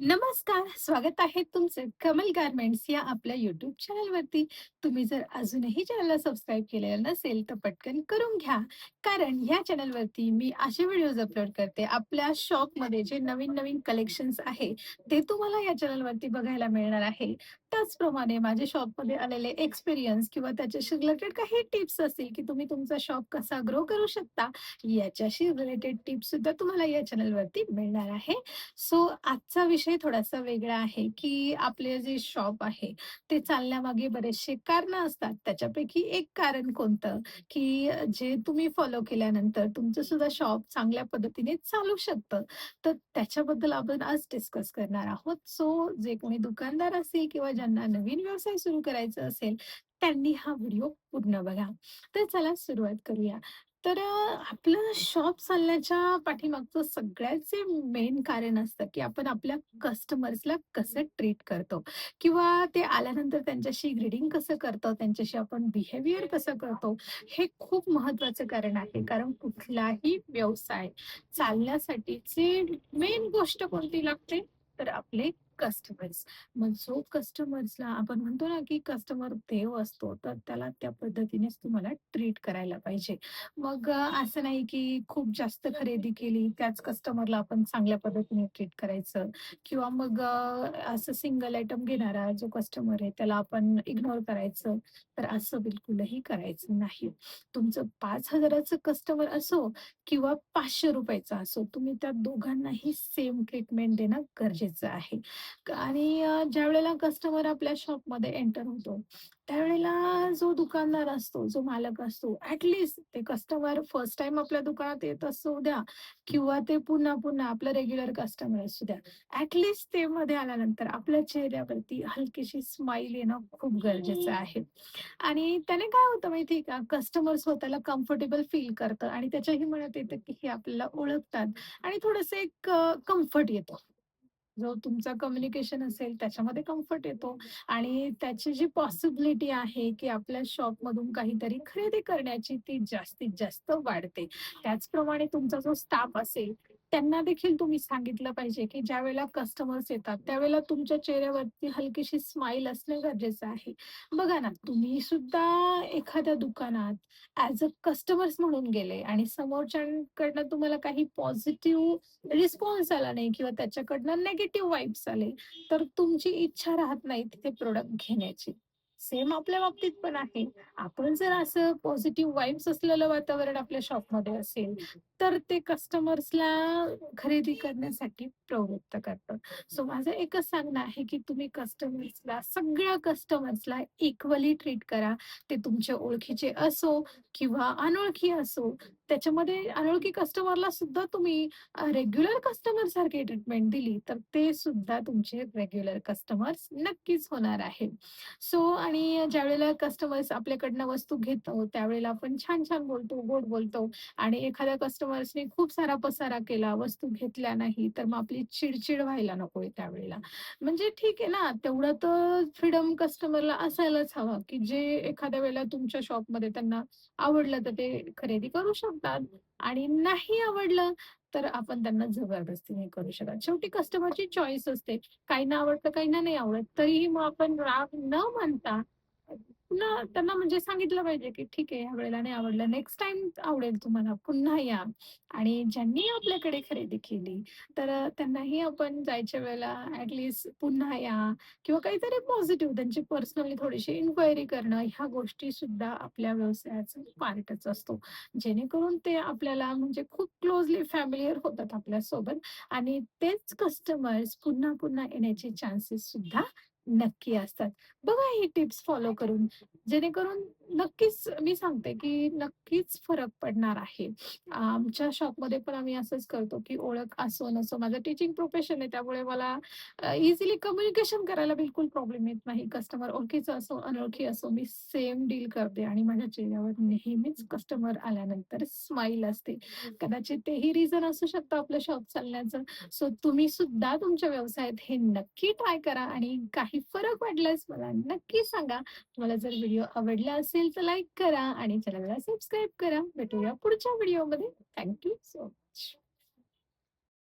नमस्कार, स्वागत आहे तुमचं कमल गारमेंट्स या आपल्या YouTube चॅनलवरती. तुम्ही जर अजूनही चॅनलला सबस्क्राईब केलेलं नसेल, तर पटकन करून घ्या. कारण ह्या चॅनलवरती मी असे व्हिडिओज अपलोड करते, आपल्या शॉपमध्ये जे नवीन-नवीन कलेक्शन्स आहे, ते तुम्हाला या चॅनलवरती बघायला मिळणार आहे. त्याचप्रमाणे माझ्या शॉपमध्ये आलेले एक्सपिरियन्स किंवा त्याच्याशी रिलेटेड काही टिप्स असतील, की तुम्ही तुमचा शॉप कसा ग्रो करू शकता, याच्याशी रिलेटेड टिप्स सुद्धा तुम्हाला या चॅनलवरती मिळणार आहे. सो आजचा विषय थोडासा वेगळा आहे, की आपले जे शॉप आहे, ते चालण्यामागे बरेचसे कारण असतात. त्याच्यापैकी एक कारण कोणतं, की जे तुम्ही फॉलो केल्यानंतर तुमचं सुद्धा शॉप चांगल्या पद्धतीने चालू शकतं. तर त्याच्याबद्दल आपण आज डिस्कस करणार आहोत. सो जे कोणी दुकानदार असेल किंवा ज्यांना नवीन व्यवसाय सुरू करायचा असेल, त्यांनी हा व्हिडिओ पूर्ण बघा. तर चला सुरुवात करूया. तर अ, आपलं शॉप चालण्याच्या पाठीमागचं सगळ्याचे मेन कारण असतं, की आपण आपल्या कस्टमर्सला कसं ट्रीट करतो किंवा ते आल्यानंतर त्यांच्याशी ग्रीटिंग कसं करतो, त्यांच्याशी आपण बिहेवियर कसं करतो, हे खूप महत्त्वाचं कारण आहे. कारण कुठलाही व्यवसाय चालण्यासाठीची मेन गोष्ट कोणती लागते, तर आपले कस्टमर्स. मग जो कस्टमर्सला आपण म्हणतो ना, की कस्टमर देव असतो, तर त्याला त्या पद्धतीनेच तुम्हाला ट्रीट करायला पाहिजे. मग अ, असं नाही की खूप जास्त खरेदी केली, त्याच कस्टमरला आपण चांगल्या पद्धतीने ट्रीट करायचं किंवा मग अ, असं सिंगल आयटम घेणारा जो कस्टमर आहे, त्याला आपण इग्नोर करायचं. तर असं बिलकुलही करायचं नाही. तुमचं 5,000चं कस्टमर असो किंवा ₹500 चा असो, तुम्ही त्या दोघांनाही सेम ट्रीटमेंट देणं गरजेचं आहे. आणि अ, ज्यावेळेला कस्टमर आपल्या शॉपमध्ये एंटर होतो, त्यावेळेला जो दुकानदार असतो, जो मालक असतो, ॲट ते कस्टमर फर्स्ट टाईम आपल्या दुकानात येत असू द्या किंवा ते पुन्हा-पुन्हा आपलं रेग्युलर कस्टमर असू द्या. ॲट ते मध्ये आल्यानंतर आपल्या चेहऱ्यावरती हलकीशी स्माईल येणं खूप गरजेचं आहे. आणि त्याने काय होतं माहिती आहे का, कस्टमर स्वतःला कम्फर्टेबल फील करतं आणि त्याच्याही मनात येतं, की हे आपल्याला ओळखतात आणि थोडंसं एक कम्फर्ट येतो. जो तुमचा कम्युनिकेशन असेल त्याच्यामध्ये कम्फर्ट येतो आणि त्याची जी पॉसिबिलिटी आहे, की आपल्या शॉपमधून काहीतरी खरेदी करण्याची ती जास्तीत जास्त वाढते. त्याचप्रमाणे तुमचा जो स्टाफ असेल, त्यांना देखील तुम्ही सांगितलं पाहिजे, की ज्यावेळेला कस्टमर्स येतात, त्यावेळेला तुमच्या चेहऱ्यावरती हलकीशी स्माईल असणे गरजेचं आहे. बघा ना, तुम्ही सुद्धा एखाद्या दुकानात ऍज अ कस्टमर्स म्हणून गेले आणि समोरच्याकडनं तुम्हाला काही पॉझिटिव्ह रिस्पॉन्स आला नाही किंवा त्याच्याकडनं निगेटिव्ह वाईब्स आले, तर तुमची इच्छा राहत नाही तिथे प्रोडक्ट घेण्याची. सेम आपल्या बाबतीत पण आहे. आपण जर असं पॉझिटिव्ह वाईब्स असलेलं वातावरण आपल्या शॉपमध्ये असेल, तर ते कस्टमर्सला खरेदी करण्यासाठी प्रवृत्त करतं. सो माझं एकच सांगणं आहे, की तुम्ही कस्टमर्सला सगळ्या कस्टमर्सला इक्वली ट्रीट करा. ते तुमच्या ओळखीचे असो किंवा अनोळखी असो. त्याच्यामध्ये अनोळखी कस्टमरला सुद्धा तुम्ही रेग्युलर कस्टमर सारखी ट्रीटमेंट दिली, तर ते सुद्धा तुमचे रेग्युलर कस्टमर्स नक्कीच होणार आहे. सो आणि ज्यावेळेला कस्टमर्स आपल्याकडनं वस्तू घेतो, त्यावेळेला आपण छान-छान बोलतो, गोड बोलतो आणि एखाद्या कस्टमर्सने खूप सारा पसारा केला, वस्तू घेतल्या नाही, तर मग आपली चिडचिड व्हायला नकोय त्यावेळेला. म्हणजे ठीक आहे ना, तेवढं तर फ्रीडम कस्टमरला असायलाच हवं, की जे एखाद्या वेळेला तुमच्या शॉपमध्ये त्यांना आवडलं, तर ते खरेदी करू शकतात आणि नाही आवडलं, तर आपण त्यांना जबरदस्ती नाही करू शकत. शेवटी कस्टमरची चॉईस असते. काहींना आवडतं, काहींना नाही आवडत. तरीही मग आपण राग न मानता पुन्हा त्यांना म्हणजे सांगितलं पाहिजे, की "ठीक आहे, ह्या वेळेला नाही आवडलं. नेक्स्ट टाइम आवडेल तुम्हाला. पुन्हा या." आणि ज्यांनी आपल्याकडे खरेदी केली, तर त्यांनाही आपण जायच्या वेळेला ॲट पुन्हा या किंवा काहीतरी पॉझिटिव्ह त्यांची पर्सनली थोडीशी इन्क्वायरी करणं, ह्या गोष्टी सुद्धा आपल्या व्यवसायाचा पार्टच असतो. जेणेकरून ते आपल्याला म्हणजे खूप क्लोजली फॅमिलिअर होतात आपल्यासोबत आणि तेच कस्टमर्स पुन्हा-पुन्हा येण्याचे चान्सेस सुद्धा नक्की असतात. बघा ही टिप्स फॉलो करून, जेणेकरून नक्कीच मी सांगते, की नक्कीच फरक पडणार आहे. आमच्या शॉपमध्ये पण आम्ही असंच करतो, की ओळख असो नसो, माझं टीचिंग प्रोफेशन आहे त्यामुळे मला इझिली कम्युनिकेशन करायला बिलकुल प्रॉब्लेम येत नाही. कस्टमर ओळखीचं असो, अनोळखी असो, मी सेम डील करते आणि माझ्या चेहऱ्यावर नेहमीच कस्टमर आल्यानंतर स्माईल असते. कदाचित तेही रिझन असू शकतं आपलं शॉप चालण्याचं. सो तुम्ही सुद्धा तुमच्या व्यवसायात हे नक्की ट्राय करा आणि काही फरक वाटल्यास मला नक्की सांगा. तुम्हाला जर व्हिडिओ आवडला असेल तर लाईक करा आणि चॅनलला सबस्क्राईब करा. भेटूया पुढच्या व्हिडिओमध्ये. Thank you so much.